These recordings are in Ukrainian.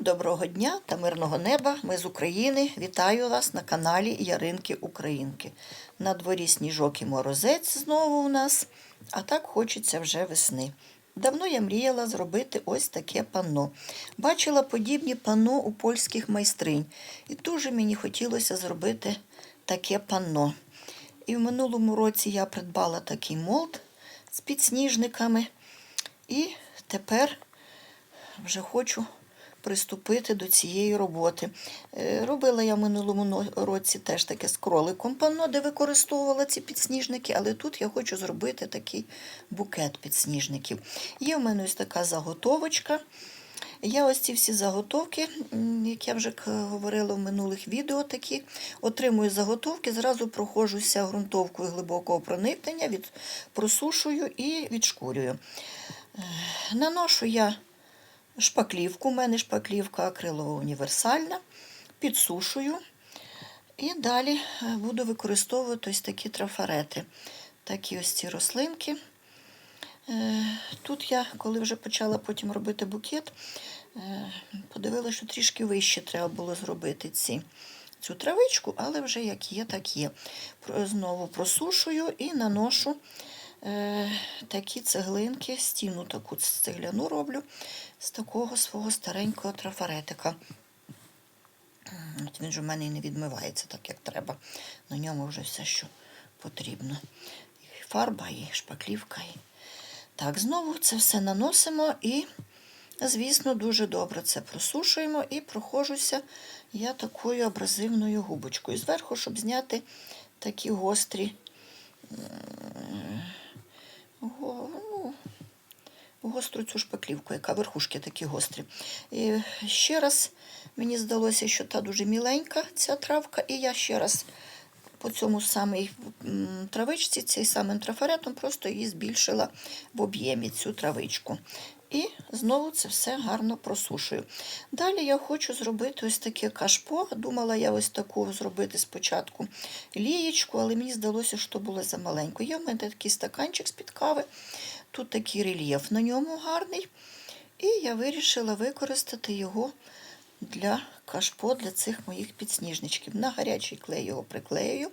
доброго дня та мирного неба. Ми з України. Вітаю вас на каналі Яринки Українки. На дворі сніжок і морозець знову у нас, а так хочеться вже весни. Давно я мріяла зробити ось таке панно. Бачила подібні панно у польських майстринь, і дуже мені хотілося зробити таке панно. І в минулому році я придбала такий молд з підсніжниками. І тепер вже хочу приступити до цієї роботи. Е, Робила я в минулому році теж таке з кроликом панно, де використовувала ці підсніжники, але тут я хочу зробити такий букет підсніжників. Є в мене ось така заготовочка. Я ось ці всі заготовки, як я вже говорила в минулих відео, такі отримую заготовки, зразу проходжуся ґрунтовкою глибокого проникнення, від, просушую і відшкурюю. Е, Наношу я шпаклівку, у мене шпаклівка акрилова універсальна, підсушую. І далі е, буду використовувати ось такі трафарети. Такі ось ці рослинки. Е, Тут я, коли вже почала потім робити букет, е, подивилася, що трішки вище треба було зробити ці, цю травичку, але вже як є, так є. Знову просушую і наношу такі цеглинки, стіну таку цегляну роблю з такого свого старенького трафаретика. От він же в мене і не відмивається так, як треба. На ньому вже все, що потрібно. І фарба, і шпаклівка. І... Так, знову це все наносимо і, звісно, дуже добре це просушуємо і проходжуся я такою абразивною губочкою. Зверху, щоб зняти такі гострі. Гостру цю шпаклівку, яка верхушки такі гострі. І ще раз мені здалося, що та дуже міленька ця травка, і я ще раз по цьому самій травичці, цей самим трафаретом, просто її збільшила в об'ємі цю травичку. І знову це все гарно просушую. Далі я хочу зробити ось таке кашпо. Думала я ось таку зробити спочатку лієчку, але мені здалося, що було замаленько. Є в мене такий стаканчик з-під кави. Тут такий рельєф на ньому гарний. І я вирішила використати його для кашпо, для цих моїх підсніжничків. На гарячий клей його приклею.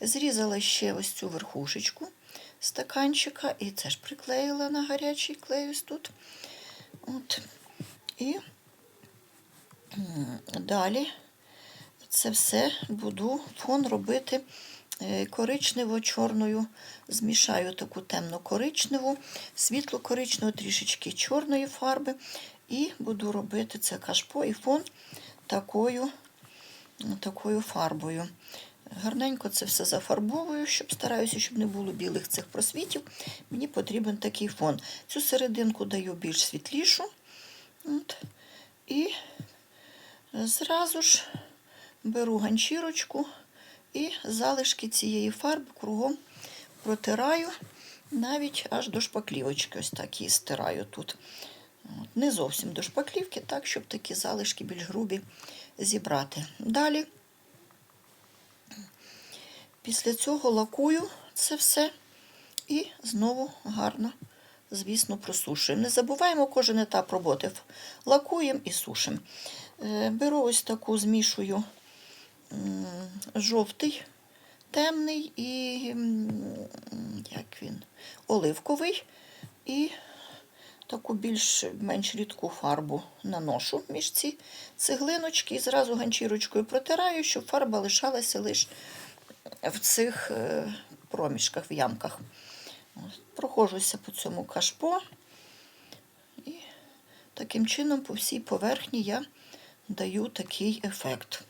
Зрізала ще ось цю верхушечку стаканчика, і це ж приклеїла на гарячий клей ось тут. От. І далі це все буду фон робити е, коричнево-чорною. Змішаю таку темно-коричневу, світло-коричневу, трішечки чорної фарби. І буду робити це кашпо і фон такою, такою фарбою. Гарненько це все зафарбовую, щоб стараюся, щоб не було білих цих просвітів. Мені потрібен такий фон. Цю серединку даю більш світлішу. От. І зразу ж беру ганчірочку і залишки цієї фарби кругом протираю, навіть аж до шпаклівочки. Ось так її стираю тут. От. Не зовсім до шпаклівки, так, щоб такі залишки більш грубі зібрати. Далі, після цього лакую це все і знову гарно, звісно, просушуємо. Не забуваємо кожен етап роботи. Лакуємо і сушимо. Е, Беру ось таку, змішую жовтий, темний і як він, оливковий. І таку більш менш рідку фарбу наношу між ці цеглиночки і зразу ганчірочкою протираю, щоб фарба лишалася лише в цих е, проміжках, в ямках. Ось, Проходжуся по цьому кашпо. І таким чином по всій поверхні я даю такий ефект.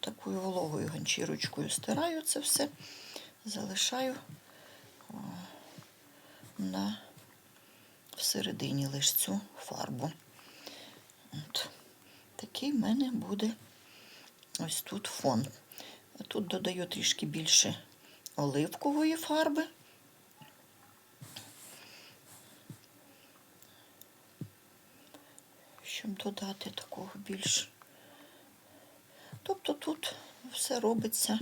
Такою вологою ганчірочкою стираю це все, залишаю на всередині лише цю фарбу. От. Такий в мене буде ось тут фон. Тут додаю трішки більше оливкової фарби. Щоб додати такого більш. Тобто тут все робиться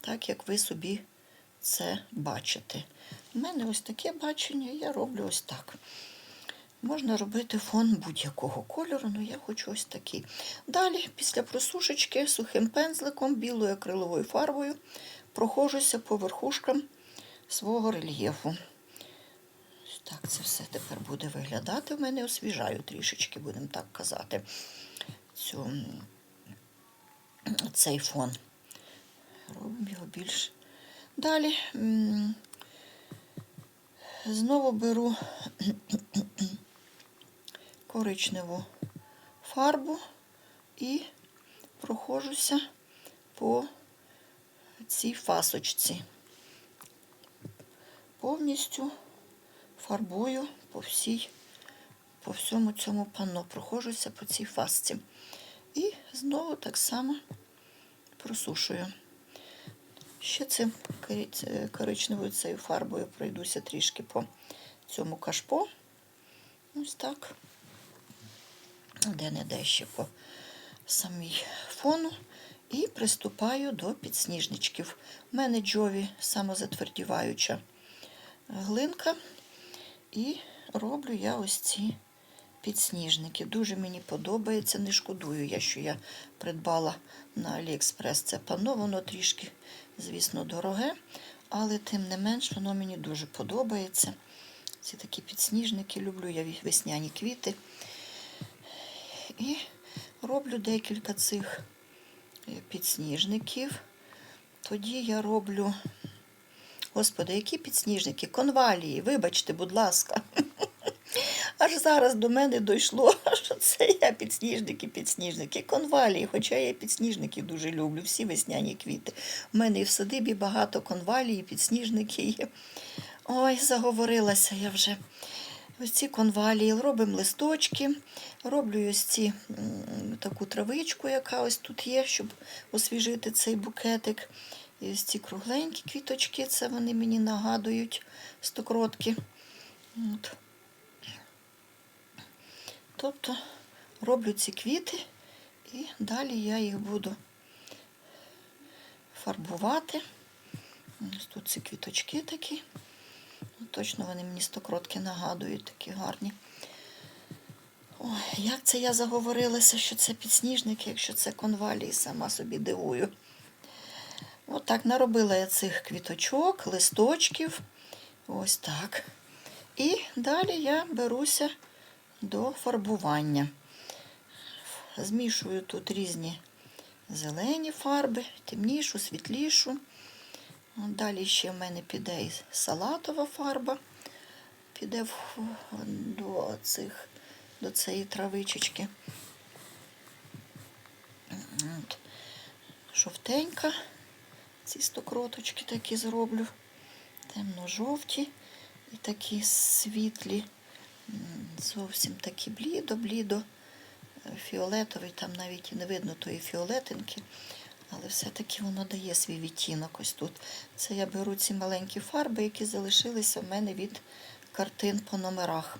так, як ви собі це бачите. У мене ось таке бачення, я роблю ось так. Можна робити фон будь-якого кольору, але я хочу ось такий. Далі, після просушечки, сухим пензликом, білою акриловою фарбою проходжуся по верхушкам свого рельєфу. Ось Так це все тепер буде виглядати. В мене освіжаю трішечки, будемо так казати, цю, цей фон. Робимо його більш. Далі знову беру коричневу фарбу і проходжуся по цій фасочці. Повністю фарбую по всій, по всьому цьому панно. Проходжуся по цій фасці. І знову так само просушую. Ще цим коричневою цією фарбою пройдуся трішки по цьому кашпо. Ось так. Де-не-де ще по самій фону. І приступаю до підсніжничків. У мене джові самозатвердіваюча глинка. І роблю я ось ці підсніжники. Дуже мені подобається. Не шкодую я, що я придбала на Аліекспрес це панно. Воно трішки, звісно, дороге, але тим не менш воно мені дуже подобається. Ці такі підсніжники люблю, я весняні квіти. І роблю декілька цих е, підсніжників. Тоді я роблю. Господи, які підсніжники? Конвалії, вибачте, будь ласка. Аж зараз до мене дійшло, що це я підсніжники, підсніжники, конвалії. Хоча я підсніжники дуже люблю, всі весняні квіти. У мене і в садибі багато конвалій, і підсніжники є. Ой, заговорилася я вже. Ось ці конвалії, робимо листочки, роблю ось ці таку травичку, яка ось тут є, щоб освіжити цей букетик. І ось ці кругленькі квіточки, це вони мені нагадують стокротки. От. Тобто роблю ці квіти і далі я їх буду фарбувати. Ось тут ці квіточки такі. Ну, Точно вони мені стокротки нагадують, такі гарні. Ой, як це я заговорилася, що це підсніжники, якщо це конвалії, сама собі дивую. Отак наробила я цих квіточок, листочків. Ось так. І далі я беруся до фарбування. Змішую тут різні зелені фарби, темнішу, світлішу. Далі ще в мене піде і салатова фарба, піде до, цих, до цієї травичечки. От. Жовтенька. Ці стокроточки такі зроблю. Темно-жовті і такі світлі, зовсім такі блідо-блідо. Е, Фіолетовий, там навіть не видно тої фіолетинки, але все-таки воно дає свій відтінок ось тут. Це я беру ці маленькі фарби, які залишилися в мене від картин по номерах.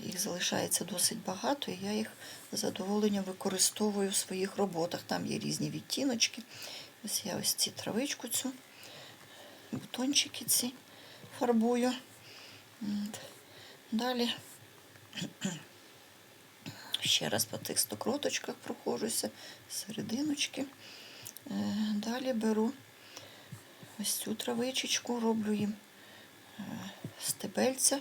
Їх залишається досить багато, і я їх з задоволенням використовую в своїх роботах. Там є різні відтіночки. Ось я ось ці травичку цю, бутончики ці фарбую. Далі ще раз по тих стокроточках проходжуся, серединочки. Е, Далі беру ось цю травичечку, роблю їм е, стебельця.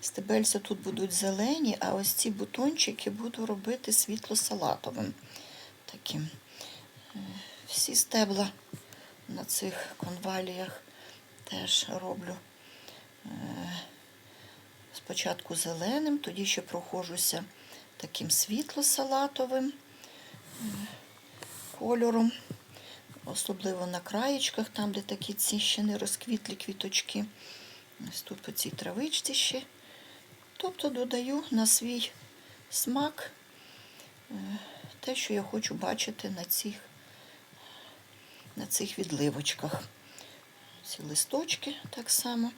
Стебельця тут будуть зелені, а ось ці бутончики буду робити світло-салатовим. Таким. Е, Всі стебла на цих конваліях теж роблю спочатку зеленим, тоді ще проходжуся таким світло-салатовим кольором, особливо на краєчках, там, де такі ці ще не розквітлі квіточки. Ось тут по цій травичці ще. Тобто додаю на свій смак е, те, що я хочу бачити на цих, на цих відливочках. Ці листочки так само.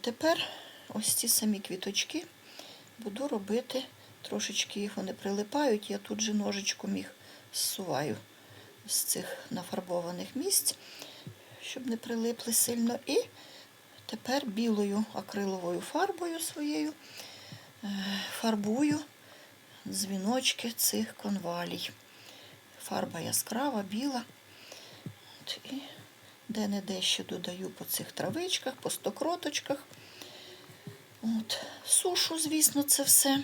Тепер ось ці самі квіточки буду робити, трошечки їх вони прилипають, я тут же ножичком їх зсуваю з цих нафарбованих місць, щоб не прилипли сильно. І тепер білою акриловою фарбою своєю е, фарбую дзвіночки цих конвалій. Фарба яскрава, біла. І де-не-де ще додаю по цих травичках, по стокроточках. От, сушу, звісно, це все.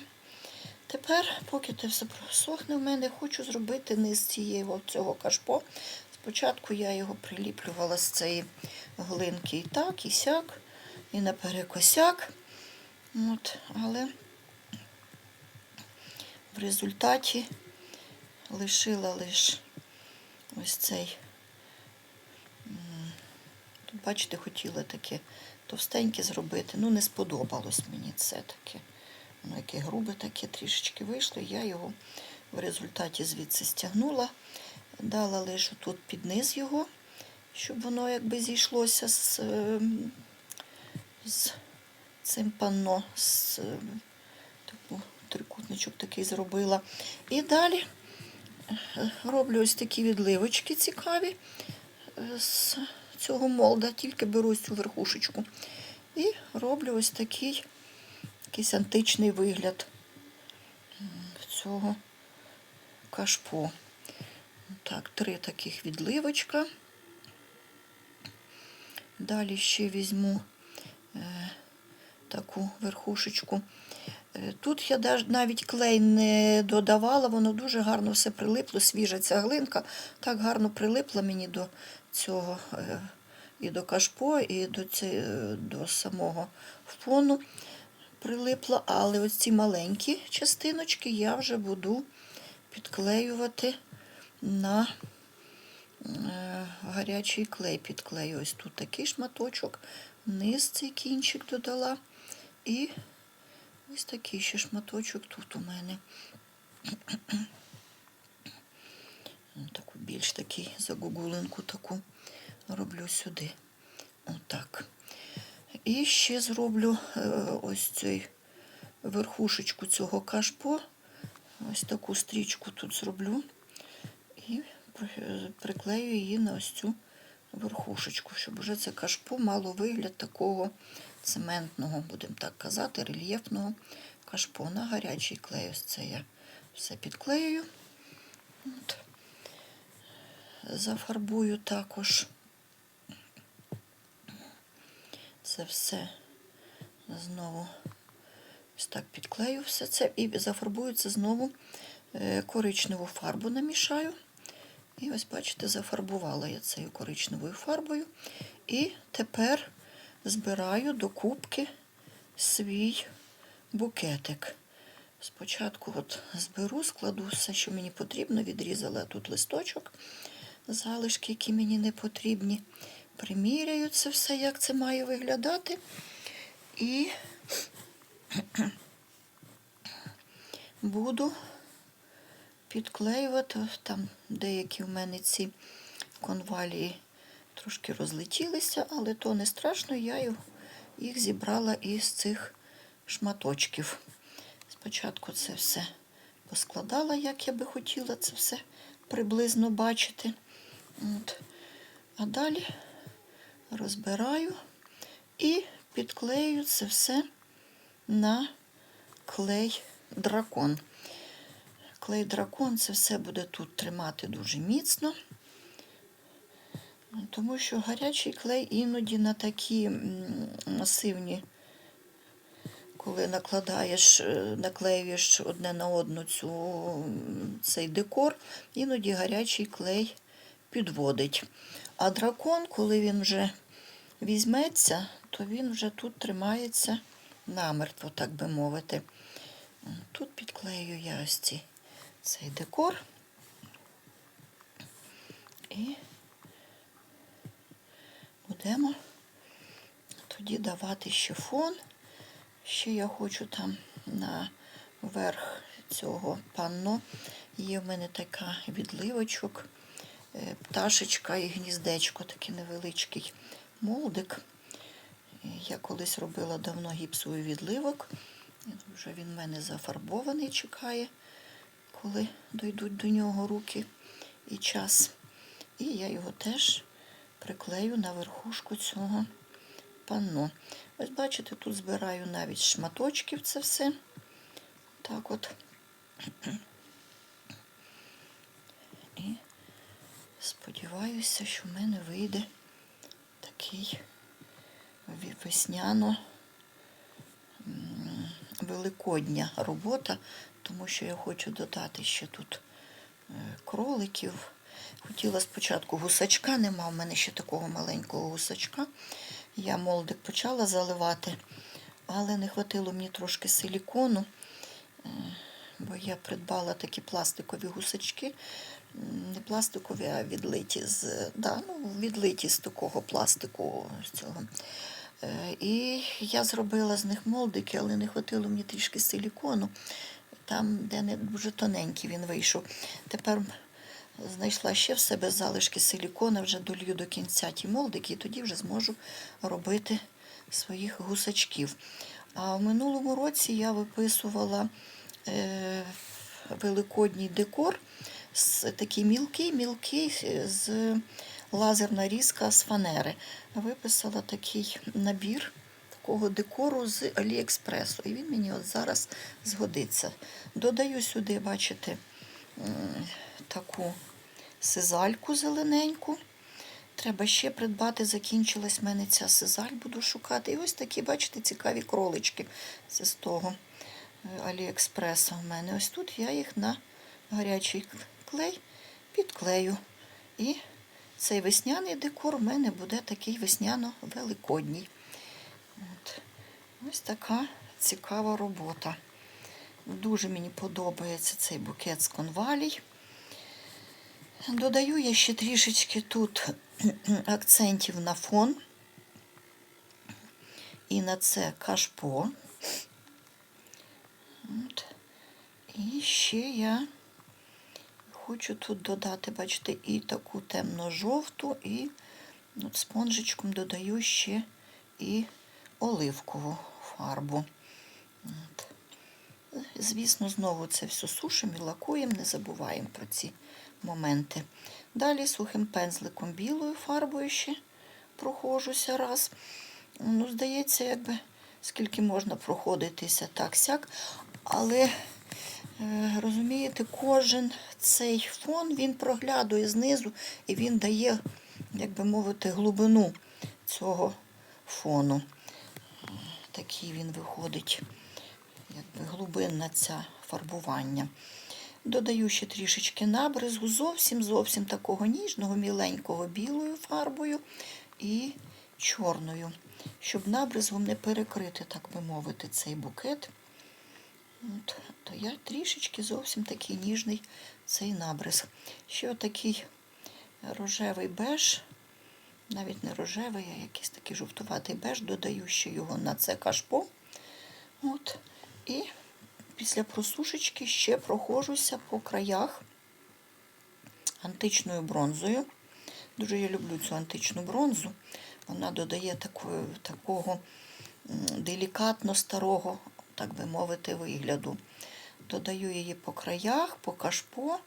Тепер, поки це все просохне в мене, хочу зробити низ цієї цього кашпо. Спочатку я його приліплювала з цієї глинки і так, і сяк, і наперекосяк. От, але в результаті лишила лише ось цей. Тут, бачите, хотіла таке товстеньке зробити. Ну, не сподобалось мені це таке. Воно яке грубе таке трішечки вийшло. Я його в результаті звідси стягнула, дала лише тут під низ його, щоб воно якби зійшлося з, ем, з цим панно, з ем, таку трикутничок такий зробила. І далі е, роблю ось такі відливочки цікаві е, з цього молда, тільки беру цю верхушечку. І роблю ось такий якийсь античний вигляд цього кашпо. Так, три таких відливочка. Далі ще візьму е, таку верхушечку. Е, Тут я навіть клей не додавала, воно дуже гарно все прилипло, свіжа ця глинка. Так гарно прилипла мені до цього е, і до кашпо, і до, ці, до самого фону прилипла. Але ось ці маленькі частиночки я вже буду підклеювати на е, гарячий клей. Підклею ось тут такий шматочок, вниз цей кінчик додала. І Ось такий ще шматочок тут у мене. Таку більш такий загугулинку таку роблю сюди. Отак. І ще зроблю е, ось цей верхушечку цього кашпо. Ось таку стрічку тут зроблю. І приклею її на ось цю верхушечку, щоб вже це кашпо мало вигляд такого цементного, будемо так казати, рельєфного кашпо на гарячий клей. Ось це я все підклею. От. Зафарбую також це все знову ось так підклею все це і зафарбую це знову е, коричневу фарбу намішаю. І ось, бачите, зафарбувала я цією коричневою фарбою. І тепер збираю до кубки свій букетик. Спочатку от зберу, складу все, що мені потрібно, відрізала тут листочок, залишки, які мені не потрібні. Приміряю це все, як це має виглядати. І буду підклеювати. Там деякі в мене ці конвалії трошки розлетілися, але то не страшно, я їх зібрала із цих шматочків. Спочатку це все поскладала, як я би хотіла це все приблизно бачити. От. А далі розбираю і підклею це все на клей дракон. Клей дракон це все буде тут тримати дуже міцно. Тому що гарячий клей іноді на такі масивні, коли накладаєш, е, наклеюєш одне на одну цю, цей декор, іноді гарячий клей підводить. А дракон, коли він вже візьметься, то він вже тут тримається намертво, так би мовити. Тут підклею я ось ці, цей декор. І будемо тоді давати ще фон. Ще я хочу там на верх цього панно. Є в мене така відливочок, пташечка і гніздечко, такий невеличкий молдик. Е, Я колись робила давно гіпсовий відливок. Вже він в мене зафарбований, чекає, коли дойдуть до нього руки і час. І я його теж приклею на верхушку цього панно. Ось бачите, тут збираю навіть шматочків це все. Так от. І сподіваюся, що в мене вийде такий весняно великодня робота, тому що я хочу додати ще тут е, кроликів. Хотіла спочатку гусачка, нема в мене ще такого маленького гусачка. Я молдик почала заливати, але не хватило мені трошки силікону, е, бо я придбала такі пластикові гусачки. Не пластикові, а відлиті з, да, ну, відлиті з такого пластику. Цього. Е, І я зробила з них молдики, але не хватило мені трішки силікону. Там, де не дуже тоненький він вийшов. Тепер знайшла ще в себе залишки силікона, вже долью до кінця ті молдики, і тоді вже зможу робити своїх гусачків. А в минулому році я виписувала е, великодній декор такий мілкий, мілкий е, з лазерна різка з фанери. Виписала такий набір такого декору з Аліекспресу. І він мені от зараз згодиться. Додаю сюди, бачите, таку сизальку зелененьку. Треба ще придбати, закінчилась в мене ця сизаль, буду шукати. І ось такі, бачите, цікаві кролички. З того е, Аліекспреса в мене. Ось тут я їх на гарячий клей підклею. І цей весняний декор в мене буде такий весняно-великодній. От. Ось така цікава робота. Дуже мені подобається цей букет з конвалій. Додаю я ще трішечки тут акцентів на фон. І на це кашпо. От. І ще я хочу тут додати, бачите, і таку темно-жовту, і от спонжичком додаю ще і оливкову фарбу. От. Звісно, знову це все сушимо і лакуємо, не забуваємо про ці моменти. Далі сухим пензликом білою фарбою ще прохожуся раз. Ну, здається, якби скільки можна проходитися так-сяк. Але, е, розумієте, кожен цей фон він проглядує знизу і він дає, як би мовити, глибину цього фону. Такий він виходить, якби глибинна ця фарбування. Додаю ще трішечки набризу, зовсім зовсім такого ніжного, міленького білою фарбою і чорною, щоб набризом не перекрити, так би мовити, цей букет. От, то я трішечки зовсім такий ніжний цей набриз. Ще отакий рожевий беж, навіть не рожевий, а якийсь такий жовтуватий беж, додаю ще його на це кашпо. От, і після просушечки ще прохожуся по краях античною бронзою. Дуже я люблю цю античну бронзу. Вона додає такої, такого делікатно старого, так би мовити, вигляду. Додаю її по краях, по кашпо,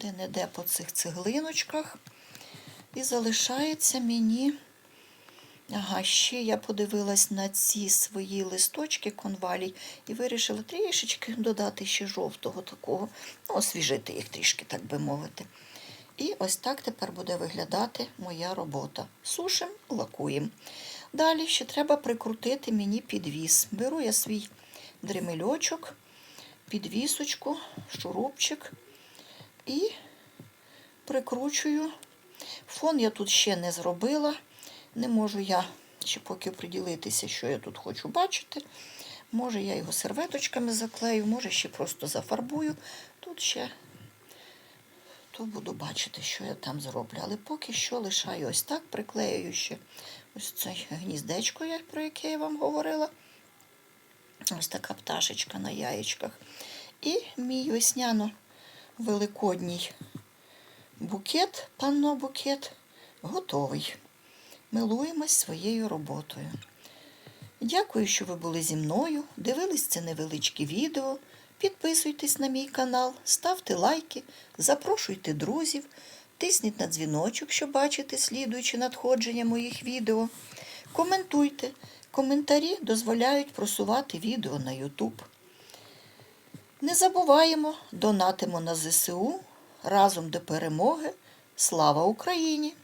де-не-де по цих цеглиночках. І залишається мені. Ага, ще я подивилась на ці свої листочки конвалій і вирішила трішечки додати ще жовтого такого, ну, освіжити їх трішки, так би мовити. І ось так тепер буде виглядати моя робота. Сушим, лакуємо. Далі ще треба прикрутити мені підвіс. Беру я свій дремельочок, підвісочку, шурупчик і прикручую. Фон я тут ще не зробила. Не можу я ще поки приділитися, що я тут хочу бачити. Може, я його серветочками заклею, може ще просто зафарбую. Тут ще то буду бачити, що я там зроблю. Але поки що лишаю ось так, приклею ще ось це гніздечко, про яке я вам говорила. Ось така пташечка на яєчках. І мій весняно-великодній букет, панно букет, готовий. Милуємось своєю роботою. Дякую, що ви були зі мною, дивились це невеличке відео. Підписуйтесь на мій канал, ставте лайки, запрошуйте друзів, тисніть на дзвіночок, щоб бачити слідуючі надходження моїх відео. Коментуйте. Коментарі дозволяють просувати відео на YouTube. Не забуваємо, донатимо на ЗСУ разом до перемоги. Слава Україні!